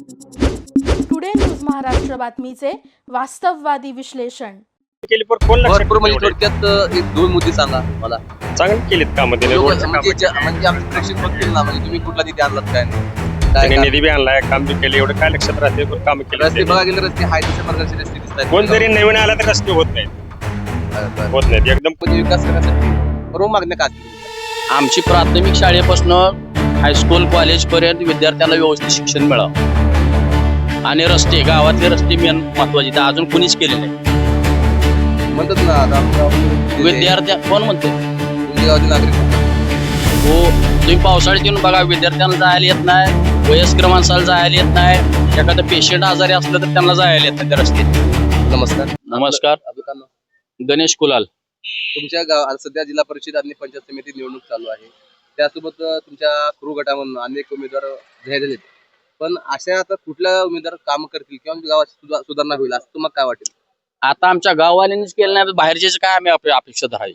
Today news Maharashtra बातमीचे वास्तववादी विश्लेषण केली पण कोण लक्षात भरपूर म्हणजे ठेवलं? थोडक्यात अं, एक दोन मुद्दे सांगा मला चांगली केलीत कामं त्याने लोकं- रोडचं म्हणजे कामं ज्या- केली. म्हणजे आमचे प्रेक्षक बघतील ना म्हणजे तुम्ही कुठला निधी आणलात काय नाही. काय त्याने काय- निधी बी आणलाय काम बी केले एवढं काय लक्षात राहते पण काम केले रस्ते बघा गेले रस्ते हाय तशा प्रकारचे रस्ते दिसतात कोण जरी नवीन आला तर रस्ते होत नाहीत होत नाहीत. एकदम विकास करण्यासाठी बरोबर मागण्या का? आमची प्राथमिक शाळेपासून हायस्कूल कॉलेज पर्यंत विद्यार्थ्यांना व्यवस्थित शिक्षण मिळावं. आणि रस्ते गावातले रस्ते मेन महत्त्वाचे. ते अजून कुणीच केले नाही. म्हणतात ना आता आमच्या गावामध्ये विद्यार्थ्या कोण म्हणते गावातील नागरिक. हो तुम्ही पावसाळ्यात येऊन बघा विद्यार्थ्यांना जायला येत नाही. वयस्कर माणसाला जायला येत नाही. एखादं पेशंट आजारी असलं तर त्यांना जायला येत नाही त्या रस्ते नमस्कार. नमस्कार. आपलं काय नाव? गणेश कुलाल. तुमच्या गाव सध्या जिल्हा परिषद आणि पंचायत समिती निवडणूक चालू आहे. त्यासोबत तुमच्या क्रू गटामधून अनेक उमेदवार जाहीर झालेत पण अशा आता कुठल्या उमेदवार काम करतील किंवा गावात सुधा- सुधारणा होईल असं तुम्हाला काय वाटेल? आता आमच्या गाववाल्यांनीच केलं नाही तर बाहेरचेच काय आम्ही अपे- अपेक्षित आहे.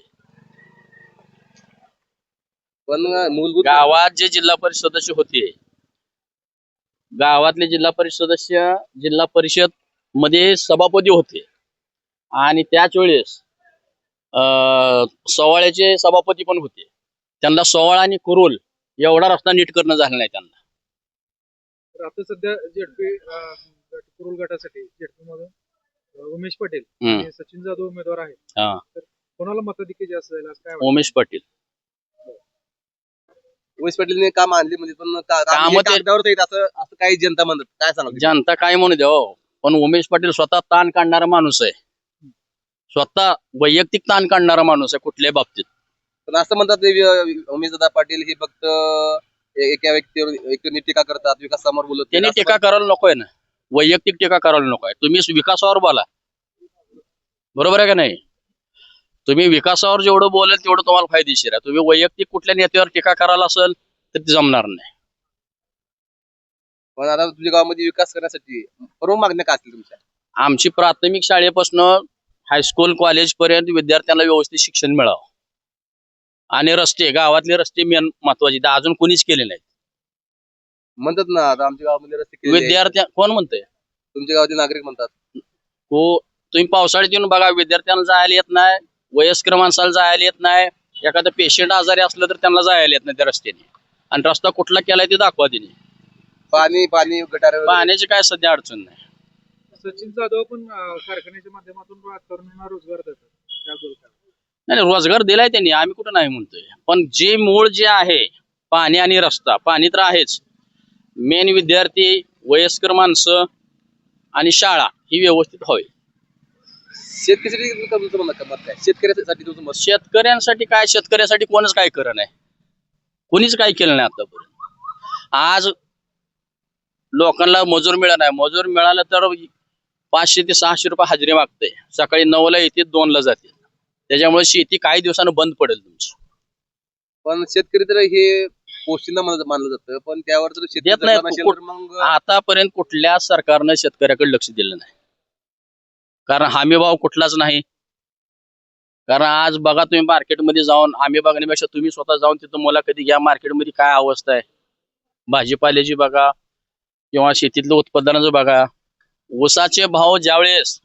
पण मूलभूत गावात जे जिल्हा परिषद सदस्य होते गावातले जिल्हा परिषद सदस्य जिल्हा परिषदमध्ये सभापती होते. आणि त्याच वेळेस अं, सोवाळ्याचे सभापती पण होते. त्यांना सोवाळा आणि कुरुल एवढा रस्ता नीट करणं झालं नाही त्यांना. तर आता सध्या जेडपी कुरुल गटासाठी जेडपी मधून उमेश पटेल. आणि सचिन जाधव उमेदवार आहेत. हा. तर कोणाला मताधिक्य जास्त जाईल असं काय वाटतं? उमेश पाटील. उमेश पाटीलने काम आणली म्हणजे पण का- काम कामं हे ते- कागदावरच आहेत असं असं काही जनता म्हणतात काय सांगा जनता काय म्हणू द्या हो. पण उमेश पाटील स्वतः ताण काढणारा माणूस आहे. स्वतः वैयक्तिक ताण काढणारा माणूस आहे कुठल्याही बाबतीत. पण असं म्हणतात उमेशदादा पाटील हे फक्त एका व्यक्तीवर व्यक्तीवर टीका करतात विकासासमोर बोलत त्यांनी. टीका करायला नकोय ना. वैयक्तिक टीका करायला नकोय तुम्ही विकासावर बोला. बरोबर आहे का नाही? तुम्ही विकासावर जेवढं बोलेल तेवढं तुम्हाला फायदेशीर आहे. तुम्ही वैयक्तिक कुठल्या नेत्यावर टीका करायला असेल तर ते जमणार नाही. पण आता तुझ्या गावामध्ये विकास करण्यासाठी बरोबर मागण्या का असतील तुमच्या? आमची प्राथमिक शाळेपासून हायस्कूल कॉलेज पर्यंत विद्यार्थ्यांना व्यवस्थित शिक्षण मिळावं. आणि रस्ते गावातले रस्ते मेन महत्त्वाचे. ते अजून कुणीच केले नाहीत. म्हणतात ना आता आमच्या गावामध्ये रस्ते केलेले आहेत. विद्यार्थ्या कोण म्हणतंय? तुमच्या गावातील नागरिक म्हणतात. हो तुम्ही पावसाळ्यात येऊन बघा विद्यार्थ्यांना जायला येत नाही. वयस्कर माणसाला जायला येत नाही. एखादं पेशंट आजारी असलं तर त्यांना जायला येत नाही त्या रस्त्याने. आणि रस्ता कुठला केलाय ते दाखवा तिने. पाणी पाणी गटार वगैरे. पाण्याची काय सध्या अडचण नाही. सचिन जाधव पण अं, कारखान्याच्या माध्यमातून तरुणांना रोजगार देतात? नाही नाही, रोजगार दिलाय त्यांनी आम्ही कुठं नाही म्हणतोय. पण जे मूळ जे आहे पाणी आणि रस्ता पाणी तर आहेच. मेन विद्यार्थी वयस्कर माणसं आणि शाळा ही व्यवस्थित व्हावी शेतकऱ्यासाठी तुमचं तुमचं म्हणणं मत काय? शेतकऱ्यासाठी तुमचं मत? शेतकऱ्यांसाठी काय? शेतकऱ्यासाठी कोणच काय करत नाही. कोणीच काय केलं नाही आतापर्यंत. आज लोकांना मजूर मिळत नाही. मजूर मिळालं तर पाचशे ते सहाशे रुपये हजेरी मागते सकाळी नऊला येते दोनला जाते. त्याच्यामुळे शेती काही दिवसानं बंद पडेल तुमची. पण शेतकरी तर हे पोस्टिंना मानलं मानलं जातं. पण त्यावर जर शेती देत नाहीत. जर नसेल तर मग आतापर्यंत कुठल्या सरकारनं शेतकऱ्याकडे लक्ष दिलं नाही. कारण हमी भाव कुठलाच नाही. कारण आज बघा तुम्ही मार्केटमध्ये जाऊन आम्ही बघण्यापेक्षा तुम्ही स्वतः जाऊन तिथं मला कधी घ्या मार्केटमध्ये काय अवस्था आहे? भाजीपाल्याची बघा किंवा शेतीतलं उत्पादनाचं बघा. ऊसाचे भाव ज्यावेळेस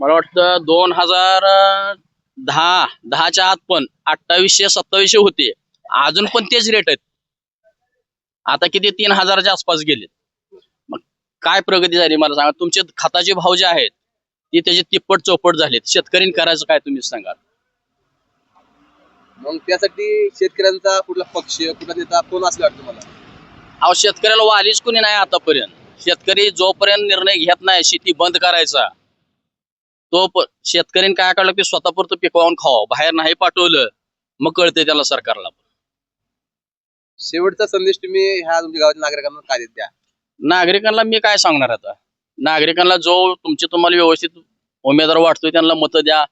मला वाटतं दोन हजार दहा दहाच्या आत पण अठ्ठावीसशे सत्तावीसशे होते. अजून पण तेच रेट आहेत. आता किती? तीन हजाराच्या आसपास गेले मग काय प्रगती झाली मला सांगा? तुमचे खताचे भाव जे आहेत ते त्याचे तिप्पट चौपट झालेत. शेतकऱ्यांनी करायचं काय तुम्ही सांगा? मग त्यासाठी शेतकऱ्यांचा कुठला पक्ष कुठला नेता कोण असं वाटतं मला अहो शेतकऱ्याला वालीच कोणी नाही आतापर्यंत. शेतकरी जोपर्यंत निर्णय घेत नाही शेती बंद करायचा तो शेतकऱ्यांनी काय काढलं की स्वतःपुरतं पिकवून खावं बाहेर नाही पाठवलं मग कळते त्याला सरकारला. शेवटचा संदेश तुम्ही ह्या तुमच्या गावातील नागरिकांना काय देत द्या? नागरिकांना मी काय सांगणार आता? नागरिकांना जो तुमचे तुम्हाला व्यवस्थित उमेदवार वाटतोय त्यांना मतं द्या.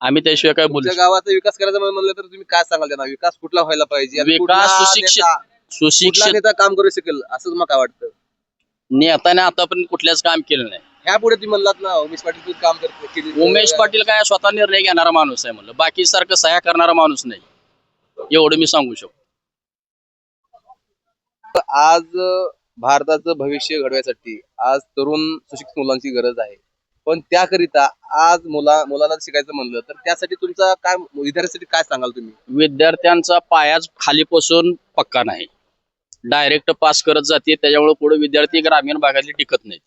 आम्ही त्याशिवाय काय बोलू तुमच्या गावाचा विकास करायचा म्हणलं तर तुम्ही काय सांगाल त्यांना? विकास कुठला व्हायला पाहिजे विकास सुशिक्षित- सुशिक्षित काम करू शकेल असं तुम्हाला काय वाटतं? नेत्याने आतापर्यंत कुठल्याच काम केलं नाही. ह्या पुढे तुम्ही म्हणलात ना उमेश पाटील तुम्ही काम करते केली- उमेश पाटील काय स्वतः निर्णय घेणारा माणूस आहे म्हणलं. बाकी सारखं सह्या करणारा माणूस नाही. एवढं मी सांगू शकतो. आज अं, भारताचं भविष्य घडवायसाठी आज तरुण सुशिक्षित मुलांची गरज आहे. पण त्याकरिता आज मुला मुलाला शिकायचं म्हणलं तर त्यासाठी तुमचा काय विद्यार्थ्यांसाठी काय सांगाल तुम्ही? विद्यार्थ्यांचा पायाच खालीपासून पक्का नाही. डायरेक्ट पास करत जाते त्याच्यामुळे पुढे विद्यार्थी ग्रामीण भागातले टिकत नाहीत.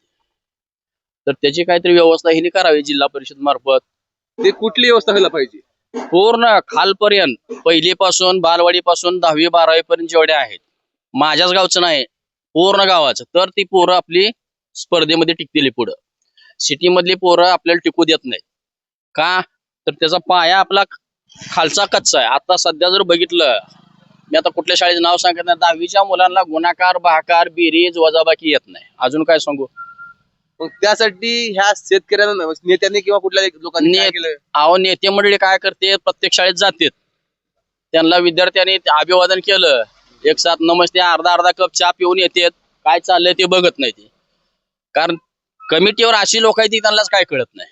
तर त्याची काहीतरी व्यवस्था हिने करावी जिल्हा परिषद मार्फत. ते कुठली व्यवस्था व्हायला पाहिजे? पूर्ण खालपर्यंत पहिलीपासून बालवाडीपासून दहावी बारावी पर्यंत जेवढ्या आहेत माझ्याच गावचं नाही पूर्ण गावाचं तर ती पोरं आपली स्पर्धेमध्ये टिकतील पुढं. सिटी मधली पोरं आपल्याला टिकू देत नाहीत. का? तर त्याचा पाया आपला खालचा कच्चा आहे. आता सध्या जर बघितलं मी आता कुठल्या शाळेचं नाव सांगत नाही. दहावीच्या मुलांना गुणाकार भाकार बेरीज वजाबाकी येत नाही. अजून काय सांगू? मग त्यासाठी ह्या शेतकऱ्यांना नेत्यांनी किंवा कुठल्या लोकांनी काय केलं? अहो नेते मंडळी काय करते? प्रत्येक शाळेत जातात. त्यांना विद्यार्थ्यांनी ते अभिवादन केलं. एक साथ नमस्ते अर्धा अर्धा कप चहा पिऊन येतात. काय चाललंय ते बघत नाही ते. कारण कमिटीवर अशी लोक आहेत ती त्यांनाच काय कळत नाही.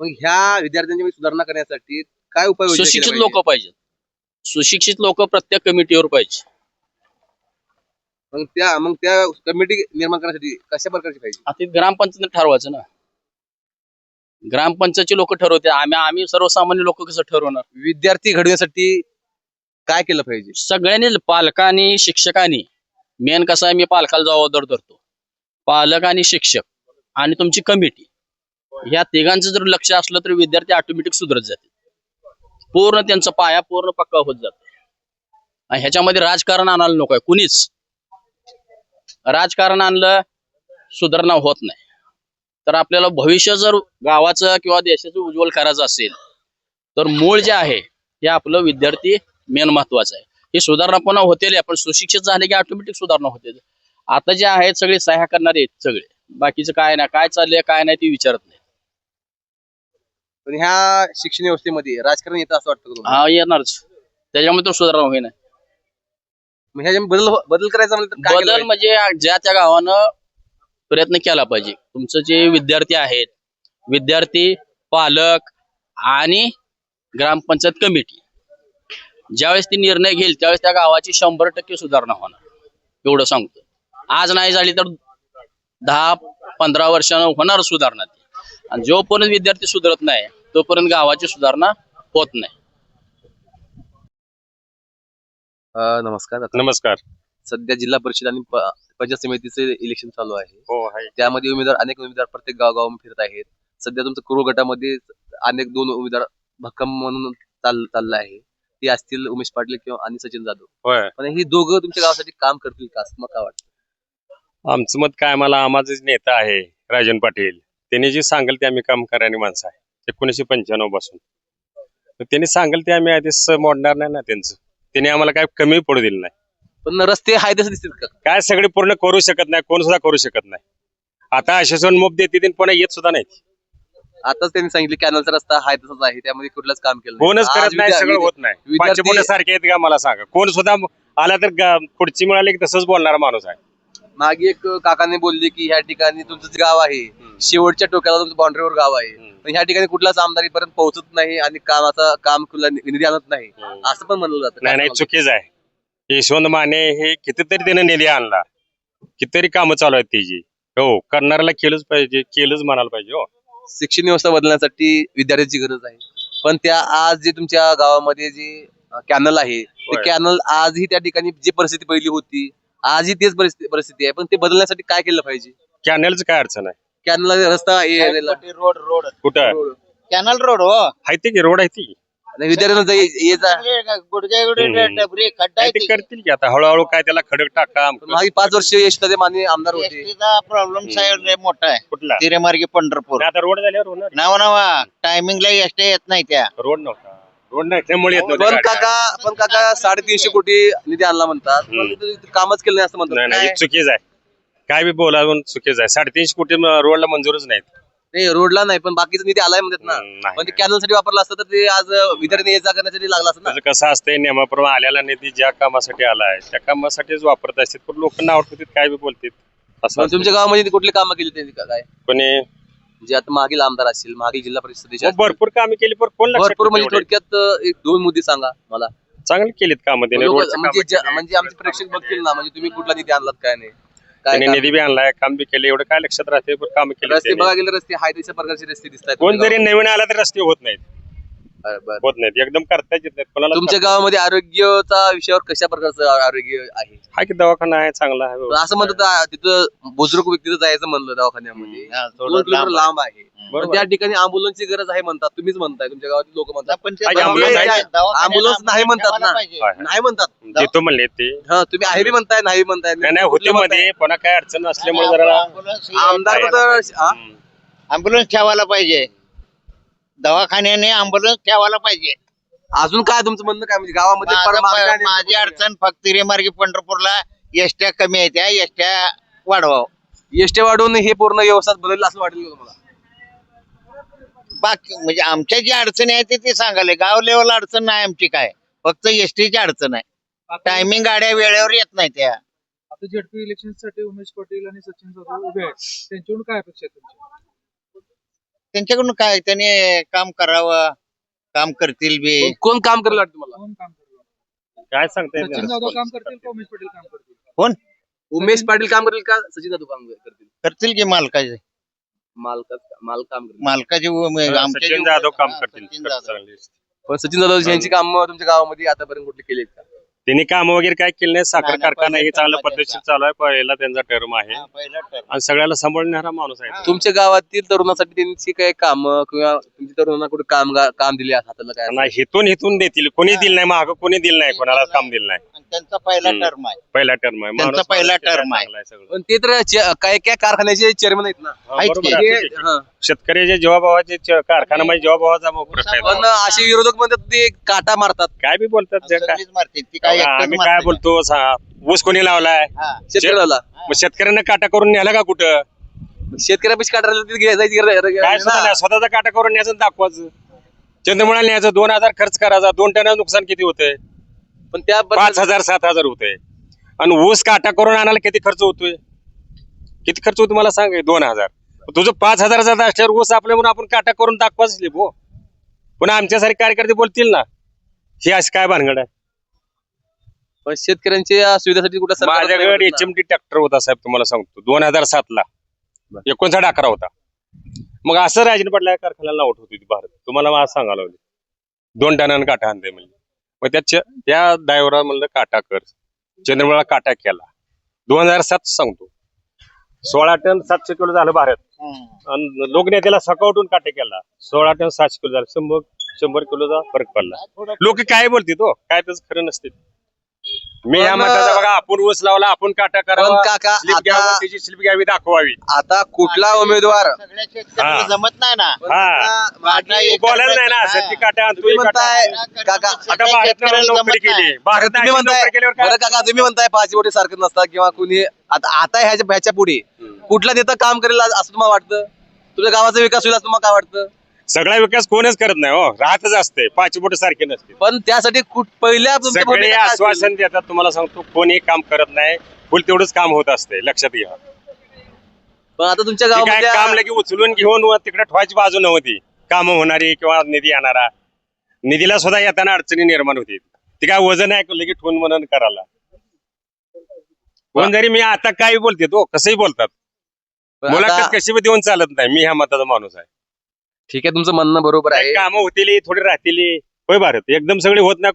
मग ह्या विद्यार्थ्यांची सुधारणा करण्यासाठी काय उपाय सुशिक्षित लोक पाहिजेत. सुशिक्षित लोक प्रत्येक कमिटीवर पाहिजे. मग त्या मग त्या कमिटी निर्माण करण्यासाठी कशा प्रकारची पाहिजे? आता ग्रामपंचायत ठरवायचं ना. ग्रामपंचायतचे लोक ठरवते. आम्ही आम्ही सर्वसामान्य लोक कसं ठरवणार? विद्यार्थी घडवण्यासाठी काय केलं पाहिजे? सगळ्यांनी पालकांनी शिक्षकांनी मेन कसं आहे मी पालकाला जबाबदार धरतो. पालक आणि शिक्षक आणि तुमची कमिटी ह्या तिघांचं जर लक्ष असलं तर विद्यार्थी ऑटोमॅटिक सुधरत जाते पूर्ण त्यांचा पाया पूर्ण पक्का होत जातो. आणि ह्याच्यामध्ये राजकारण आणायला नको आहे. कुणीच राजकारण आणलं सुधारणा होत नाही. तर आपल्याला भविष्य जर गावाचं किंवा देशाचं उज्ज्वल करायचं असेल तर मूळ जे आहे हे आपलं विद्यार्थी मेन महत्वाचं आहे. ही सुधारणा पुन्हा होते आपण सुशिक्षित झाले की ऑटोमॅटिक सुधारणा होते. आता जे आहेत सगळे सह्या करणारे आहेत सगळे. बाकीचं काय नाही काय चाललंय काय नाही ते विचारत नाही. पण ह्या शिक्षण व्यवस्थेमध्ये राजकारण येतं असं वाटतं का तुम्हाला? हा येणारच. त्याच्यामुळे तर सुधारणा होईना. मग ह्याच्यामध्ये बदल बदल करायचा म्हणलं तर काय केलं बदल पाहिजे? म्हणजे ज्या त्या गावानं प्रयत्न केला पाहिजे. तुमचं जे विद्यार्थी आहेत विद्यार्थी पालक आणि ग्रामपंचायत कमिटी ज्यावेळेस ती निर्णय घेईल त्यावेळेस त्या गावाची शंभर टक्के सुधारणा होणार. एवढं सांगतो आज नाही झाली तर दहा पंधरा वर्षानं होणार सुधारणा ती. आणि जोपर्यंत विद्यार्थी सुधारत नाही तोपर्यंत गावाची सुधारणा होत नाही. अं, नमस्कार आता. नमस्कार. सध्या जिल्हा परिषद आणि प- पंचायत समितीचे इलेक्शन चालू आहे. हो आहे. त्यामध्ये उमेदवार अनेक उमेदवार प्रत्येक गावगाव फिरत आहेत. सध्या तुमचं कुरुळ गटामध्ये अनेक दोन उमेदवार भक्कम म्हणून चाल चाललं आहे. ते असतील उमेश पाटील किंवा आणि सचिन जाधव. होय. पण ही दोघं तुमच्या गावासाठी काम करतील का? असं मग काय वाटतं? आमचं मत काय? मला आम्हाचा जे नेता आहे राजन पाटील. त्यांनी जे सांगेल ते आम्ही काम करणारी माणसं आहे. एकोणीसशे पंच्याण्णवपासून. तर त्यांनी सांगेल ते आम्ही आधीच मोडणार नाही ना त्यांचं. त्यांनी आम्हाला काय कमी पडू दिलं नाही. पण रस्ते आहे तसे दिसतील का? काय सगळे पूर्ण करू शकत नाही कोण सुद्धा करू शकत नाही. आता आश्वासन मोप देते पुन्हा येत सुद्धा नाही आताच त्यांनी सांगितले कॅनलचा रस्ता आहे तसंच आहे त्यामध्ये कुठलंच काम केलं. कोणच करत नाही सगळं होत नाही. सारखे आहेत का मला सांगा. कोण सुद्धा आला तर गा- खुर्ची मिळाली की तसंच बोलणारा माणूस आहे. मागे एक काकाने बोलले की ह्या ठिकाणी तुमचं जे गाव आहे. शेवटच्या टोक्याला तुमचं बाउंड्रीवर गाव आहे. पण ह्या ठिकाणी कुठलाच आमदारीपर्यंत पोहोचत नाही आणि कामाचा काम कुठला निधी आणत नाही. असं पण म्हणलं जातं. नाही? चुकीच आहे. यशवंत माने हे कितीतरी त्याने निधी आणला. कितीतरी कामं चालू आहेत त्याची हो करणाऱ्याला केलंच पाहिजे केलंच म्हणायला पाहिजे हो. शिक्षण व्यवस्था बदलण्यासाठी विद्यार्थ्याची गरज आहे. पण त्या आज जे तुमच्या गावामध्ये जे कॅनल आहे ते. कॅनल आजही त्या ठिकाणी जी परिस्थिती पहिली होती आजही तेच परिस्थिती परिस्थिती आहे. पण ते बदलण्यासाठी काय केलं पाहिजे? कॅनलचं काय अडचण आहे? कॅनल रस्ता रोड रोड कुठं. कॅनल रोड हो. आहे ते की रोड आहे ती? आणि विद्यार्थ्यांना ये- ये जा. गुडघे हम्म. गुडघे डबरे खड्डा काय ते करतील की आता? हळूहळू काय त्याला खडक टाका मागे पाच वर्ष यशवंत माने आमदार होते. एसटीचा प्रॉब्लेम साहेब लय मोठा आहे. कुठला? तिरेमार्गे पंढरपूर. नाही, आता रोड झाल्यावर होणार. नाव नावा. टायमिंगला एसटी येत नाही त्या. रोड नव्हता. रोड नाही त्यामुळे पण. काका पण काका साडेतीनशे कोटी निधी आणला म्हणतात. पण हम्म. तिथं कामच केलं नाही असं नाही म्हणतात. नाही काय? हे चुकीच आहे. काय बी बोलावून चुकीच आहे. साडेतीनशे कोटी म- रोडला मंजूरच नाहीत. नाही रोडला नाही पण बाकीचा निधी आलाय म्हणतात ना. नाही, पण ते नाही. कॅनलसाठी वापरलं असतं तर ते आज विद्यार्थी ये जा करण्यासाठी लागला असतं ना. त्याचं कसं असतंय नियमाप्रमाणे आलेला निधी ज्या कामासाठी आलाय त्या कामासाठीच वापरत असतात. पण लोक नाव ठेवतात काय बी बोलतात. असं तुमच्या गावामध्ये कुठली कामं केली त्यांनी का- काय? कोणी जे आता मागील आमदार असतील मागील जिल्हा परिषद सदस्य मग भरपूर कामे केली पण कोण लक्षात भरपूर म्हणजे ठेवते एवढे? थोडक्यात अं, एक दोन मुद्दे सांगा मला. चांगली केलीत कामं त्याने लोकं- रोडची म्हणजे कामं ज्या- केली. म्हणजे आमचे प्रेक्षक बघतील ना म्हणजे तुम्ही कुठला निधी आणलात काय नाही. काय त्याने काम- निधी बी आणलाय काम बी केले एवढं काय लक्षात राहते पण काम केले रस्ते बघा गेले रस्ते हाय तशा प्रकारचे रस्ते दिसतात कोण जरी नवीन आला तर रस्ते होत नाहीत. तुमच्या होत नाहीत. एकदम करताच येत नाहीत. कोणाला गावामध्ये आरोग्याचा विषयावर कशा प्रकारचं आरोग्य आहे? हा की दवाखाना आहे चांगला आहे पण असं म्हणतात आ, तिथं बुजुर्ग व्यक्तीचं जायचं म्हणलं दवाखान्यामध्ये. हा, थोडं दोन किलोमीटर लांब लांब आहे. बरोबर. पण त्या ठिकाणी अँब्युलन्सची गरज आहे म्हणतात. तुम्हीच म्हणताय तुमच्या गावातील लोक म्हणतात. पण ते हा, आहे. ambulance नाही म्हणतात ठेवायला ना. पाहिजे. आहे. नाही म्हणतात. देतो म्हणले ते. हा तुम्ही आहे बी म्हणताय नाही म्हणताय नाही नाही होते मध्ये कोणा काय अडचण असल्यामुळे जरा ambulance ही आमदार तर ambulance ठेवायला पाहिजे. दवाखान्याने अँब्युलन्स ठेवायला पाहिजे. अजून काय तुमचं म्हणणं काय? म्हणजे गावामध्ये माझं आणि- अडचण फक्त रेमार्गी पंढरपूरला एसट्या कमी आहेत त्या एसट्या वाढवाव. एसटी वाढवून हे पूर्ण व्यवस्था बदललं असं वाटेल का तुम्हाला? बाकी म्हणजे आमच्या जी अडचणी आहे ते ते सांगाले गाव लेवल अडचण नाही आमची काय. फक्त एसटीची अडचण आहे. टायमिंग गाड्या वेळेवर येत नाही त्या. आता झेडपी इलेक्शनसाठी उमेश पाटील आणि सचिन जाधव उभे आहेत. त्यांच्याकडून काय अपेक्षा आहे तुमची? त्यांच्याकडून काय त्याने काम करावं काम करतील बी. कोण- काम करेल वाटतं तुम्हाला? कोण काम करणार? काय सांगता येत सचिन नाही. जाधव काम करतील का उमेश पाटील काम करतील? कोण? उमेश पाटील काम करेल का सचिन जाधव काम करतील? करतील की मालकाचे? मालक माल काम करेल मालकाची सचिन जाधव काम करतील. सचिन जाधव. चांगली पण सचिन जाधव यांची कामं तुमच्या गावामध्ये आतापर्यंत कुठली केली आहेत का? त्यांनी काम वगैरे काय केलं नाही? साखर नाही, नाही, कारखाना पहिल्या हे चांगलं term मध्ये पद्धतशीर चालू आहे. पहिला त्यांचा टर्म आहे. हा, पहिला term. आणि सगळ्याला सांभाळणारा माणूस आहे. तुमच्या गावातील तरुणासाठी त्यांची काही कामं किंवा तुमच्या तरुणांना कुठे काम काम दिले हाताला काय? आणि हिथून हिथून देतील. कोणी दिलं नाही माग कोणी दिलं नाही कोणाला काम दिलं नाही. त्यांचा पहिला हम्म. टर्म आहे पहिला टर्म आहे त्यांचा माणूस पहिला term आहे. चांगला आहे सगळं. पण ते तर चे- काय काय कारखान्याचे चेअरमन आहेत ना हा, आहेत बरोबर की? आहे, ते-. हा. शेतकऱ्याच्या जीवाभावाचे च- कारखाना म्हणजे जीवाभावाचा मग प्रश्न आहे पण असे विरोधक म्हणतात ते काटा मारतात काय बी बोलतात काय सगळीच मारतील ती काय एकटंच आम्ही काय? बोलतो सा- ऊस कोणी लावलाय हा. शेतकऱ्याला मग शेतकऱ्यांना काटा करून न्याला का कुठं शेतकऱ्यापेक्षा काटा राहिला तिथे जायची गरज- गरज काय नाही सुद्धा ना. नाही स्वतःचा काटा करून न्यायचं आणि दाखवायचं चंद्रमुळा न्यायचं दोन हजार खर्च करायचा दोन टन नुकसान किती होतंय पण त्या पाच हजार सात हजार होतंय आणि ऊस काटा करून आणायला किती खर्च होतोय? किती खर्च होतो मला सांग दोन हजार. तुझं पाच हजाराचा असल्यावर ऊस आपल्या म्हणून आपण काटा करून दाखवाच भो. पुन्हा आमच्यासारखे कार्यकर्ते बोलतील ना ही अशी काय भानगड आहे? पण शेतकऱ्यांच्या सुविधेसाठी कुठं सरकार माझ्याकडे एच एम टी ट्रॅक्टर होता साहेब तुम्हाला सांगतो. दोन हजार सात ला एकोणसाठ अकरा होता. मग असं राजन पाटला कारखान्याला नावट होती भारत. तुम्हाला मला सांगायला लावली दोन टनानं काटा आणते म्हणजे मग त्या त्या ड्रायव्हरला म्हणलं काटा कर. चंद्रमुळा काटा केला. दोन हजार सात सांगतो. सोळा टन सातशे किलो झालं भारत. आणि लोकनेत्याला सकाळून काटे केला. सोळा टन सातशे किलो झालं. शंभर शंभर किलोचा फरक पडला. लोक काय बोलते तो काय त्याच खरं नसते. मी ह्या पण, मताचा बघा आपण ऊस लावला आपण काटा पण करावा. काका स्लिप आता घ्यावं त्याची स्लिप घ्यावी दाखवावी. आता कुठला उमेदवार? सगळ्या हा. जमत नाही ना. हा. बोलायला नाही ना असं ती काटा आणतो तुम्ही ही काटा. म्हणताय आणतो. काका आता सगळ्या भारतनं शेतकऱ्याला नोकरी जमत नाही. केली. भारत तुम्ही म्हणताय केल्यावर बरं काय काका तुम्ही म्हणताय पाच वोटी सारखं नसतात किंवा कुणी आता आता ह्याच्या ह्याच्या पुढे. कुठला नेता काम करेल असं तुम्हाला वाटतं? तुझ्या गावाचा विकास होईल असं तुम्हाला काय वाटतं? सगळा विकास कोणच करत नाही हो. राहतच असते पाच बोट सारखे नसते. पण त्यासाठी कुठ- पहिल्या तुमच्या सगळे भूमिका काय असतील? आश्वासन देतात तुम्हाला सांगतो कोणी काम करत नाही फुल तेवढंच काम होत असते लक्षात घ्या. पण आता तुमच्या ती काय गावामध्ये काम लगे उचलून घेऊन व तिकडे ठेवायची बाजू नव्हती कामं होणारी किंवा निधी येणारा. निधीला सुद्धा येताना अडचणी निर्माण होती. ती काय वजन आहे लगे ठेवून म्हणून करायला. कोण जरी मी आता काही बोलते तो कसंही बोलतात. पण मुलाखत आता- कशी बी देऊन चालत नाही मी ह्या मताचा माणूस आहे. ठीक आहे तुमचं म्हणणं बरोबर आहे. कामं होतील थोडी राहतील. होय भारत एकदम सगळी होत ना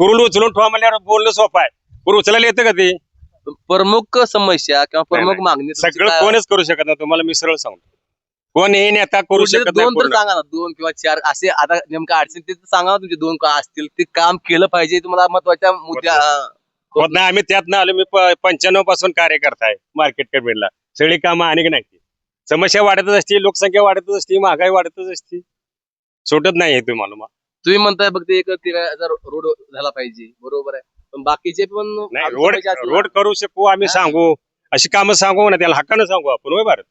कुरुल उचलून ठेवा म्हणल्यावर बोलणं सोपं आहे. कुरुल उचलायला येतं का ते? प्रमुख समस्या किंवा प्रमुख नाही. मागणी तुमची सगळं काय- कोणच करू शकत नाही तुम्हाला मी सरळ सांगतो. कोण हे नेता करू शकत दोन तर पूर्ण. सांगा ना दोन किंवा चार असे आता नेमकं अडचण ते तर सांगा ना तुमचे दोन का असतील ते काम केलं पाहिजे तुम्हाला महत्त्वाच्या मुद्द्या अं, होत नाही आम्ही त्यात आलो मी पंच्याण्णवपासून कार्यकर्ता आहे मार्केट कमिटीला. सगळी कामं अनेक नाही समस्या वाढतच असते लोकसंख्या वाढतच असते महागाई वाढतच असते. सुटत नाही हे तुम्हाला मग. तुम्ही म्हणताय फक्त एक तेरा हजार रोड झाला पाहिजे बरोबर आहे. पण बाकीचे पण नाही रोड. रोड करू शकू आम्ही सांगू. अशी कामं सांगू ना त्याला हक्कानं सांगू आपण होय भारत?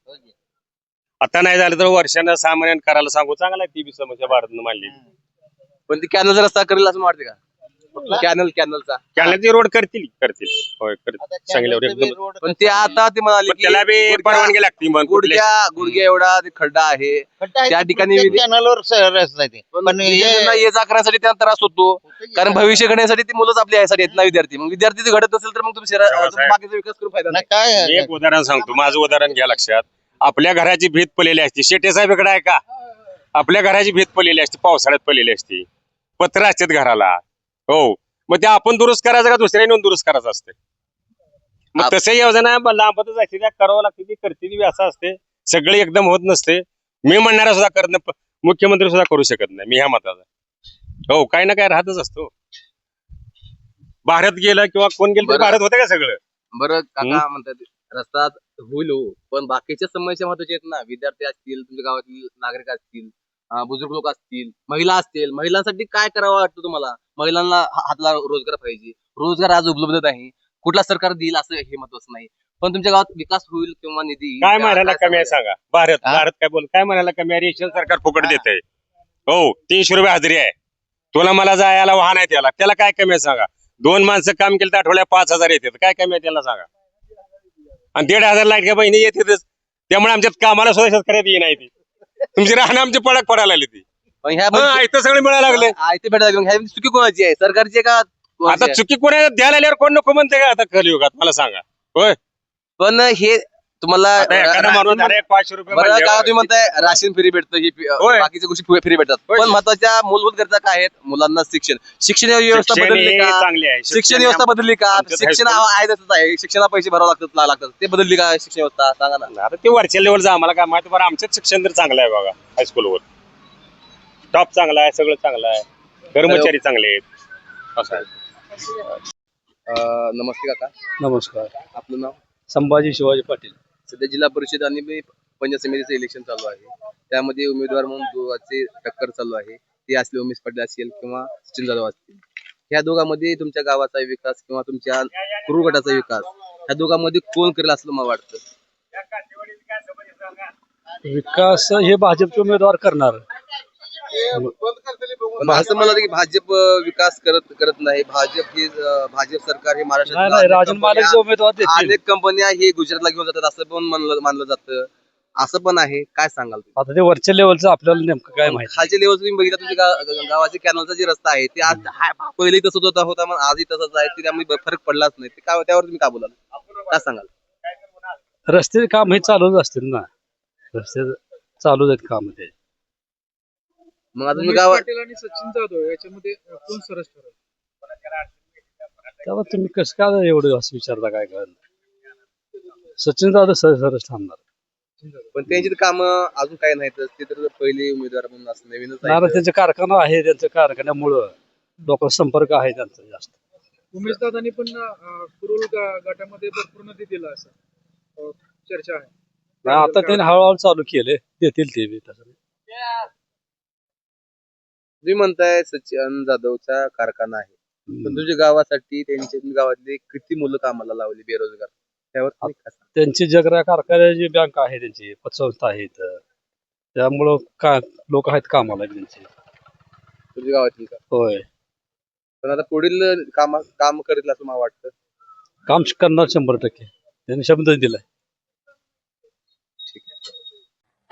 आता नाही झालं तर वर्षानं सहा महिन्यानं करायला सांगू चांगला आहे ती बी समस्या भारतनं मांडली पण ती कॅनल रस्ता करेल असं वाटते का? कॅनल कॅनलचा. कॅनलचे रोड करतील करतील. होय करतील. एकदम- पण ते आता ते म्हणाले पण त्याला बी परवानगी लागते मग कुठल्या गुडघ्या गुडघ्या एवढा ते खड्डा आहे. त्या ते ठिकाणी कॅनलवर रस्ता ते. पण हे- ये जा करण्यासाठी त्यांना त्रास होतो. कारण भविष्य घडण्यासाठी ती मुलंच आपली यासाठी आहेत ना विद्यार्थी. मग विद्यार्थी जर घडत असेल तर मग तुम्ही शहरा- तेव्हा तुम्ही साहेब. बाकीचा विकास करून फायदा नाही नाही. काय? मी एक उदाहरण सांगतो माझं उदाहरण घ्या लक्षात. आपल्या घराची भीत पडलेली असते. शेटे साहेब इकडे आहे का? आपल्या घराची भीत पडलेली असते पावसाळ्यात पडलेली असते. पत्र असतात घराला. हो. मग ते आपण दुरुस्त करायचं का दुसऱ्याने येऊन दुरुस्त करायचं असते? मग आप- तसं योजना ब- लांबतच असते त्या करावं लागते ती करते असं असते. सगळे एकदम होत नसते. मी म्हणणारा सुद्धा प- मुख्यमंत्री सुद्धा करू शकत नाही मी ह्या मताचा. हो काही ना काय राहतच असतो भारत गेलं किंवा कोण गेलं तरी बरं. भारत होतं का सगळं? बरं काका म्हणतात रस्ता होईल हो पण बाकीच्या समस्या महत्त्वाच्या आहेत ना. विद्यार्थी असतील तुमच्या गावातील नागरिक असतील बुजुर्ग लोक असतील महिला असतील महिलांसाठी काय करावं वाटतं तुम्हाला? महिलांना हातला रोजगार पाहिजे. रोजगार आज उपलब्ध नाही. कुठला सरकार देईल असं हे महत्वाचं नाही. पण तुमच्या गावात विकास होईल किंवा निधी काय? म्हणायला कमी आहे? सांगा. भारत? भारत काय बोल काय म्हणायला कमी आहे? रेशन सरकार फुकट. देत आहे हो तीनशे रुपये हजेरी आहे. तुला मला जायला वाहन आहे त्याला. त्याला काय कमी आहे सांगा? दोन माणसं काम केलं तर आठवड्यात पाच हजार येतात. काय कमी आहे त्याला सांगा? आणि दीड हजार लाइट काय बहिणी येतातच त्यामुळे आमच्यात कामाला सुद्धा शेतकऱ्यात ये नाही ती. तुमची राहणं आमची पडक पडायला लागली ती. ह्या हा, इथं सगळे मिळायला लागले. आयते भेटायला. ह्या चुकी कोणाची आहे? सरकारची आहे का कोणाची आता आहे? चुकी कोणा द्यायला आल्यावर कोण नको म्हणते का आता कलियुगात? मला सांगा. पण हे तुम्हाला आता एखादा माणूस direct पाचशे रुपये बरं का तुम्ही म्हणताय राशन फ्री भेटतं ही फी- होय. बाकीच्या गोष्टी फ्री भेटतात. होय. पण महत्त्वाच्या मूलभूत गरजा काय आहेत? मुलांना शिक्षण. शिक्षण व्यवस्था शिक्षण बदलली हे का? चांगली आहे. शिक्षण व्यवस्था बदलली का? आमच्यात शिक्षण हायस्कूल- आहे. तसंच आहे. शिक्षणाला पैसे भरावे लागतात ला- लागतात. ते बदलली का शिक्षण व्यवस्था? सांगा ना. आता ते वरच्या लेवलचं आम्हाला काय माहिती बरं आमचंच शिक्षण तर चांगलं आहे बघा हायस्कूलवर टॉप चांगला आहे सगळं चांगलं आहे. कर्मचारी चांगले आहेत. असं आहे. अं, नमस्ते काका. नमस्कार. आपलं नाव? संभाजी शिवाजी पाटील. सध्या जिल्हा परिषद आणि मी पंचायत समितीचं इलेक्शन चालू आहे. त्यामध्ये उमेदवार म्हणून दोघांचे टक्कर चालू आहे. ते असले उमेश पाटील असेल किंवा सचिन जाधव असतील. ह्या दोघांमध्ये तुमच्या गावाचा विकास किंवा तुमच्या कुरुळ गटाचा विकास ह्या दोघांमध्ये कोण करेल असं मला वाटतं? विकास हे भाजपचे उमेदवार करणार. असं वाटतं की भाजप विकास करत करत नाही. भाजप हे भाजप सरकार हे नाही नाही महाराष्ट्रात राजन मालकचे उमेदवार देतील. अनेक कंपन्या हे गुजरातला घेऊन जातात असं पण मानलं मानलं जातं. असं पण आहे. काय सांगाल तुम्ही? आता ते वरच्या लेवलचं आपल्याला नेमकं काय माहिती? खालच्या लेवल तुम्ही बघितलं तुमच्या गा- गावाच्या कॅनलचा जे रस्ता आहे ते आज हा- पहिले तसंच होता होता मग आजही तसंच आहे. ते त्यामुळे फरक पडलाच नाही. ते काय त्यावर तुम्ही काय बोलाल? काय सांगाल? रस्ते काम हे चालूच असतील ना. रस्ते चालूच आहेत काम ते. मग आता तुम्ही गावात पाटील आणि सचिन जाधव याच्यामध्ये अं, कोण सरस ठरेल? तेव्हा तुम्ही कसं काय एवढं असं विचारता काय कळ सचिन जाधव सर सरच थांबणार. पण त्यांची काम अजून काय नाहीत. ते तर पहिले उमेदवार म्हणून असं नवीनच आहे त्यांचे कारखाना आहे त्यांच्या कारखान्यामुळं लोकांचा संपर्क आहे त्यांचा जास्त. उमेश दादांनी पण अं, कुरुल गा- गटामध्ये भरपूर निधी दिला असं अं, चर्चा आहे. नाही, आता त्यांनी हळूहळू चालू केले देतील ते बी तसं. तुम्ही म्हणताय सचिन जाधवचा कारखाना आहे. पण तुमच्या गावासाठी त्यांच्या गावातले किती मुलं कामाला लावली बेरोजगार? त्यावर तुम्ही काय सांगाल? त्यांची जगरा कारखान्याची बँक आहे त्यांची पतसंस्था आहे इथं. त्यामुळं का लोक आहेत कामाला त्यांचे. तुमच्या गावातील का? होय. पण आता पुढील काम काम करेल असं मला वाटतं. काम करणार शंभर टक्के. त्यांनी शब्द दिलाय.